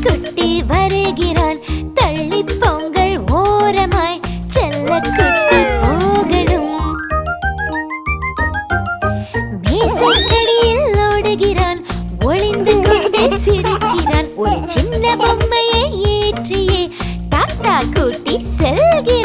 குட்டி வருகிறான் தள்ளி பொங்கல் ஓரமாய் செல்ல குட்டி போகணும் மேசைக்கடியில் ஓடுகிறான். ஒளிந்து கொண்டே சிரிக்கிறான். ஒரு சின்ன பொம்மையை ஏற்றியே. தாத்தா குட்டி செல்கிறான்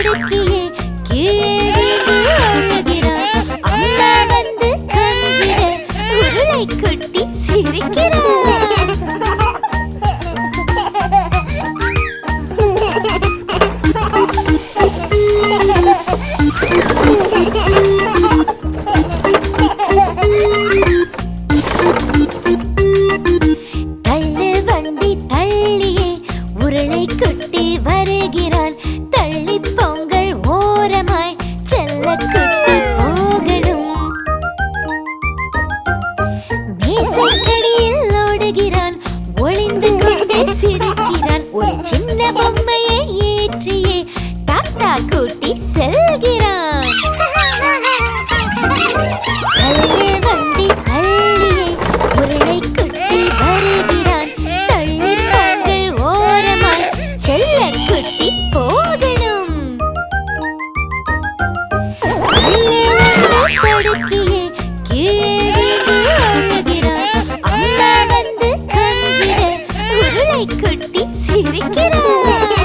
அடுக்கியே கீழே அழுகிறார் அம்மா வந்து கொட்டி சிரிக்கிறார் சின்ன பொம்மையை ஏற்றியே தாத்தா கூட்டி செல்கிறான். போகணும். நாய்க்குட்டி சிரிக்கிறது